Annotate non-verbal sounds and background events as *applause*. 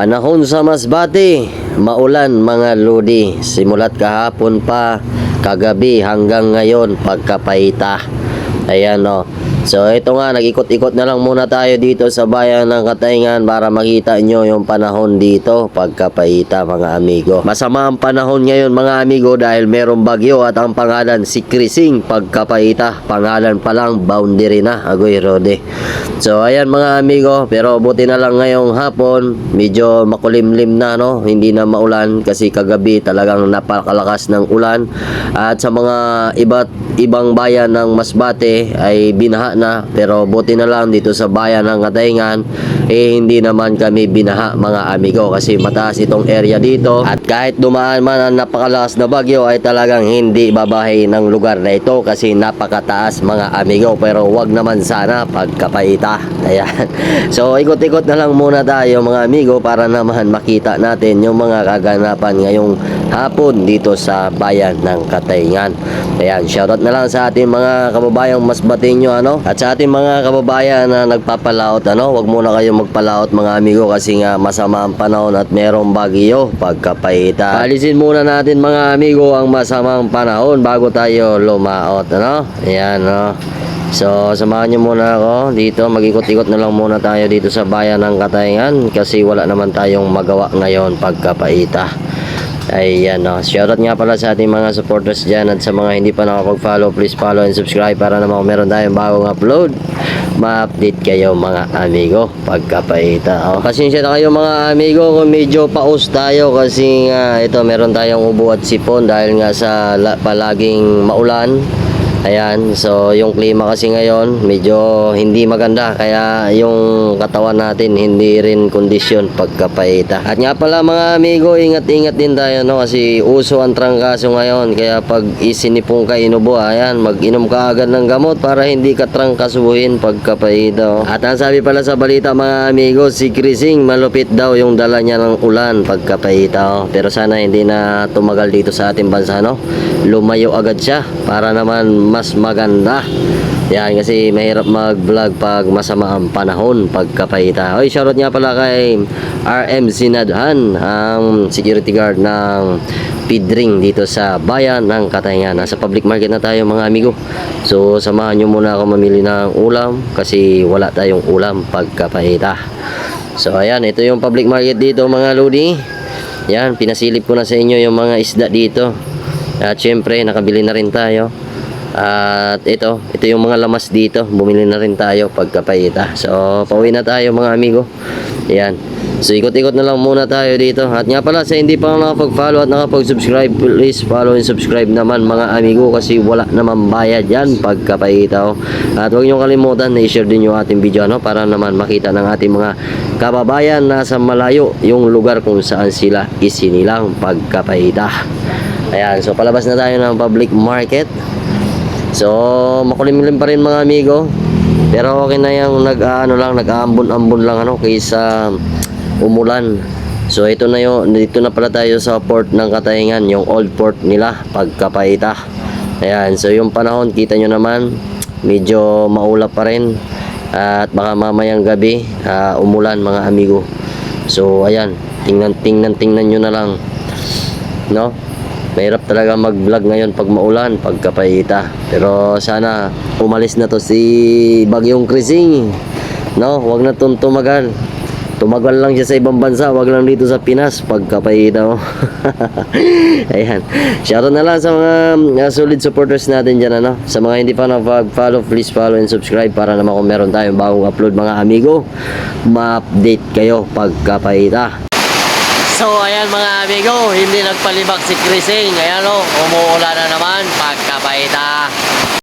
Panahon sa Masbate, maulan mga lodi. Simulat kahapon pa, kagabi hanggang ngayon pagkapaita. Ayan o. So ito nga, nag-ikot-ikot na lang muna tayo dito sa bayan ng Katayngan para makita nyo yung panahon dito pagkapaita mga amigo. Masama ang panahon ngayon mga amigo dahil merong bagyo at ang pangalan si Krising pagkapaita. Pangalan pa lang, boundary na. Agoy Rode. So ayan mga amigo, pero buti na lang ngayong hapon, medyo makulimlim na no, hindi na maulan kasi kagabi talagang napakalakas ng ulan at sa mga iba't ibang bayan ng Masbate ay binaha na pero buti na lang dito sa bayan ng Katayngan eh hindi naman kami binaha mga amigo kasi mataas itong area dito. At kahit dumaan man ang napakalakas na bagyo ay talagang hindi babahay ng lugar na ito kasi napakataas mga amigo. Pero wag naman sana pagkapaita. *laughs* Ayan. So ikot-ikot na lang muna tayo mga amigo para naman makita natin yung mga kaganapan ngayong hapon dito sa bayan ng Katayngan ayan shoutout na lang sa ating mga kababayang mas batinyo ano at sa ating mga kababayan na nagpapalaot ano wag muna kayong magpalaot mga amigo kasi nga masama ang panahon at merong bagyo pagkapaita alisin muna natin mga amigo ang masamang panahon bago tayo lumaot ano ayan no So, samahan nyo muna ako dito. Mag-ikot-ikot na lang muna tayo dito sa bayan ng Katayngan kasi wala naman tayong magawa ngayon pagkapaita. Ayan, no. Shoutout nga pala sa ating mga supporters dyan at sa mga hindi pa nakapag-follow, please follow and subscribe para naman kung meron tayong bagong upload, ma-update kayo mga amigo pagkapaita. Oh, pasensya na kayo mga amigo kung medyo paus tayo kasi nga ito meron tayong ubo at sipon dahil nga sa la- palaging maulan. Ayan, so yung klima kasi ngayon medyo hindi maganda kaya yung katawan natin hindi rin kondisyon pagkapaita. At nga pala mga amigo, ingat-ingat din tayo no kasi uso ang trangkaso ngayon kaya pag isinipong ka inubo, ayan, mag-inom ka agad ng gamot para hindi ka trangkasuhin pagkapaita. oh. At ang sabi pala sa balita mga amigo, si Krising malupit daw yung dala niya ng ulan pagkapaita. oh. Pero sana hindi na tumagal dito sa ating bansa no. Lumayo agad siya para naman mas maganda. Yan kasi mahirap mag-vlog pag masama ang panahon pagkapaita. Oy, shoutout nga pala kay RM Sinadhan, ang security guard ng Pidring dito sa bayan ng Katayngan. Nasa public market na tayo mga amigo. So samahan nyo muna ako mamili ng ulam kasi wala tayong ulam pagkapaita. So ayan, ito yung public market dito mga lodi. Yan, pinasilip ko na sa inyo yung mga isda dito. At syempre, nakabili na rin tayo. At ito, ito yung mga lamas dito. Bumili na rin tayo pagkapaita. So, pauwi na tayo mga amigo. Yan. So, ikot-ikot na lang muna tayo dito. At nga pala, sa hindi pa nakapag-follow at nakapag-subscribe, please follow and subscribe naman mga amigo kasi wala naman bayad yan pagkapaita. Oh. At huwag nyo kalimutan na i-share din yung ating video no? para naman makita ng ating mga kababayan na sa malayo yung lugar kung saan sila isinilang pagkapaita. Ayan, so palabas na tayo ng public market. So, makulimlim pa rin mga amigo. Pero okay na yung nag ano lang, nag-aambon-ambon lang ano kaysa umulan. So ito na yung dito na pala tayo sa port ng Katayngan, yung old port nila pagkapaita. Ayan, so yung panahon kita nyo naman medyo maulap pa rin at baka mamayang gabi ah, umulan mga amigo. So ayan, tingnan tingnan tingnan nyo na lang. No? Mahirap talaga mag-vlog ngayon pag maulan, pagkapaita. Pero sana umalis na to si Bagyong Krising. No, wag na tong tumagal. Tumagal lang siya sa ibang bansa, wag lang dito sa Pinas pagkapaita mo. *laughs* Ayan. Shoutout na lang sa mga uh, solid supporters natin dyan, ano. Sa mga hindi pa na-follow, please follow and subscribe para naman kung meron tayong bagong upload mga amigo, ma-update kayo pagkapaita. So ayan mga amigo, hindi nagpalibak si Krising. Ayan o, umuulan na naman pagkapaita.